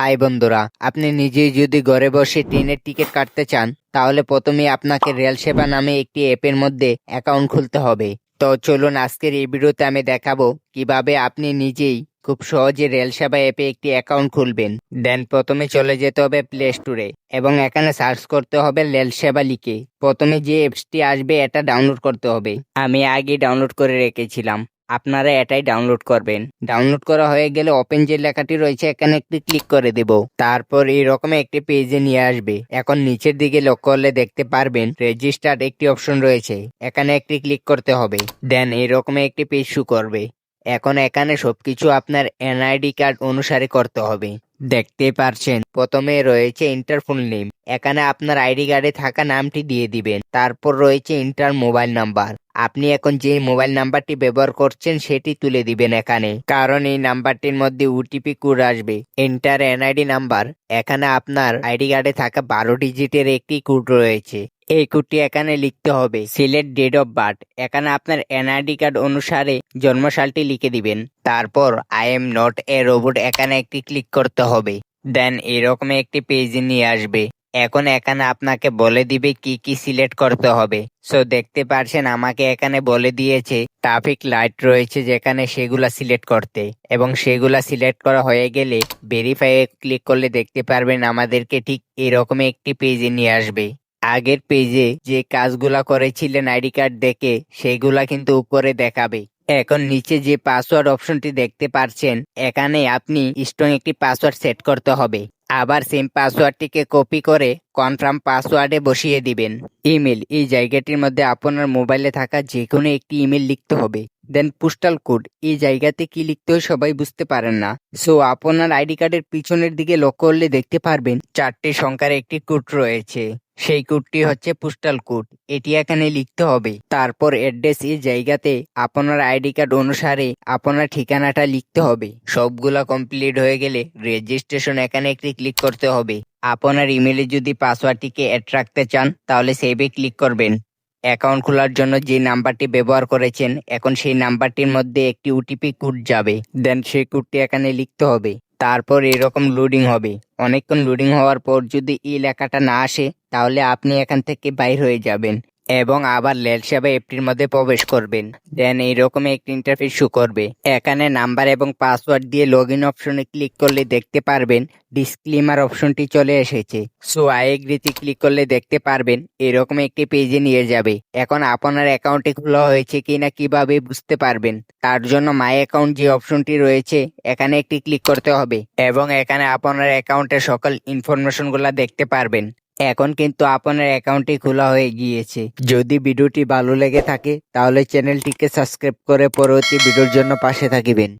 High বন্ধুরা, আপনি নিজেই যদি ঘরে বসে ট্রেনের টিকিট কাটতে চান, তাহলে প্রথমে আপনাকে রেল সেবা নামে একটি অ্যাপের মধ্যে অ্যাকাউন্ট খুলতে হবে। তো চলুন আজকের এই ভিডিওতে আমি দেখাবো কীভাবে আপনি নিজেই খুব সহজে রেল সেবা অ্যাপে একটি অ্যাকাউন্ট খুলবেন। দেন প্রথমে চলে যেতে হবে প্লে স্টোরে এবং এখানে সার্চ করতে হবে রেল সেবা লিখে। প্রথমে যে অ্যাপসটি আসবে, এটা ডাউনলোড করতে হবে। আমি আগে ডাউনলোড করে রেখেছিলাম। আপনারা এটাই ডাউনলোড করবেন। ডাউনলোড করা হয়ে গেলে ওপেন যে লেখাটি রয়েছে, এখানে একটি ক্লিক করে দেব। তারপর এইরকম একটি পেজে নিয়ে আসবে। এখন নিচের দিকে লক্ষ্য করলে দেখতে পারবেন রেজিস্টার্ড একটি অপশন রয়েছে। এখানে একটি ক্লিক করতে হবে। দেন এইরকম একটি পেজ শু করবে। এখন এখানে সবকিছু আপনার এনআইডি কার্ড অনুসারে করতে হবে। দেখতে পারছেন, প্রথমে রয়েছে ইন্টার ফুল নেম এখানে আপনার আইডি কার্ডে থাকা নামটি দিয়ে দিবেন। তারপর রয়েছে ইন্টার মোবাইল নাম্বার আপনি এখন যে মোবাইল নাম্বারটি ব্যবহার করছেন, সেটি তুলে দিবেন এখানে। কারণ এই নাম্বারটির মধ্যে ওটিপি কোড আসবে। এন্টার এনআইডি নাম্বার এখানে আপনার আইডি কার্ডে থাকা বারো ডিজিটের একটি কোড রয়েছে। এই কোডটি এখানে লিখতে হবে। সিলেট ডেট অফ বার্থ এখানে আপনার এনআইডি কার্ড অনুসারে জন্মসালটি লিখে দিবেন। তারপর I am not a robot এখানে একটি ক্লিক করতে হবে। দেন এরকম একটি পেজ নিয়ে আসবে। এখন এখানে আপনাকে বলে দিবে কি কি সিলেক্ট করতে হবে। সো দেখতে পারছেন আমাকে এখানে বলে দিয়েছে ট্রাফিক লাইট রয়েছে যেখানে সেগুলা সিলেক্ট করতে। এবং সেগুলা সিলেক্ট করা হয়ে গেলে ভেরিফাই ক্লিক করলে দেখতে পারবেন আমাদেরকে ঠিক এরকম একটি পেজে নিয়ে আসবে। আগের পেজে যে কাজগুলা করেছিলেন আইডি কার্ড দেখে, সেগুলা কিন্তু উপরে দেখাবে। এখন নিচে যে পাসওয়ার্ড অপশনটি দেখতে পাচ্ছেন এখানে আপনি স্ট্রং একটি পাসওয়ার্ড সেট করতে হবে। আবার সেম পাসওয়ার্ডটিকে কপি করে কনফার্ম পাসওয়ার্ডে বসিয়ে দিবেন। ইমেল এই জায়গাটির মধ্যে আপনার মোবাইলে থাকা যে কোনো একটি ইমেল লিখতে হবে। দেন পোস্টাল কোড এই জায়গাতে কি লিখতে হয় সবাই বুঝতে পারেন না। সো আপনার আইডি কার্ডের পিছনের দিকে লক্ষ্য করলে দেখতে পারবেন, চারটি সংখ্যার একটি কোড রয়েছে। সেই কোডটি হচ্ছে পোস্টাল কোড এটি এখানে লিখতে হবে। তারপর অ্যাড্রেস এই জায়গাতে আপনার আইডি কার্ড অনুসারে আপনার ঠিকানাটা লিখতে হবে। সবগুলা কমপ্লিট হয়ে গেলে রেজিস্ট্রেশন এখানে একটি ক্লিক করতে হবে। আপনার ইমেলে যদি পাসওয়ার্ডটিকে অ্যাড রাখতে চান, তাহলে সেভে ক্লিক করবেন। অ্যাকাউন্ট খোলার জন্য যে নাম্বারটি ব্যবহার করেছেন, এখন সেই নাম্বারটির মধ্যে একটি ওটিপি কোড যাবে। দেন সেই কোডটি এখানে লিখতে হবে। তারপর এরকম লোডিং হবে। অনেকক্ষণ লোডিং হওয়ার পর যদি এই লেখাটা না আসে, তাহলে আপনি এখান থেকে বাইর হয়ে যাবেন। এবং আবার লেল সেবা অ্যাপটির মধ্যে প্রবেশ করবেন। দেন এইরকম একটি ইন্টারফেস শু করবে। এখানে নাম্বার এবং পাসওয়ার্ড দিয়ে লগ ইন অপশনে ক্লিক করলে দেখতে পারবেন ডিসক্লেমার অপশনটি চলে এসেছে। সো আই এগ্রিতে ক্লিক করলে দেখতে পারবেন এরকম একটি পেজে নিয়ে যাবে। এখন আপনার অ্যাকাউন্টে খোলা হয়েছে কিনা কীভাবে বুঝতে পারবেন? তার জন্য মাই অ্যাকাউন্ট যে অপশনটি রয়েছে, এখানে একটি ক্লিক করতে হবে। এবং এখানে আপনার অ্যাকাউন্টের সকল ইনফরমেশনগুলা দেখতে পারবেন। এখন কিন্তু আপনার অ্যাকাউন্টটি খোলা হয়ে গিয়েছে। যদি ভিডিওটি ভালো লেগে থাকে, তাহলে চ্যানেলটিকে সাবস্ক্রাইব করে পরবর্তী ভিডিওর জন্য পাশে থাকিবেন।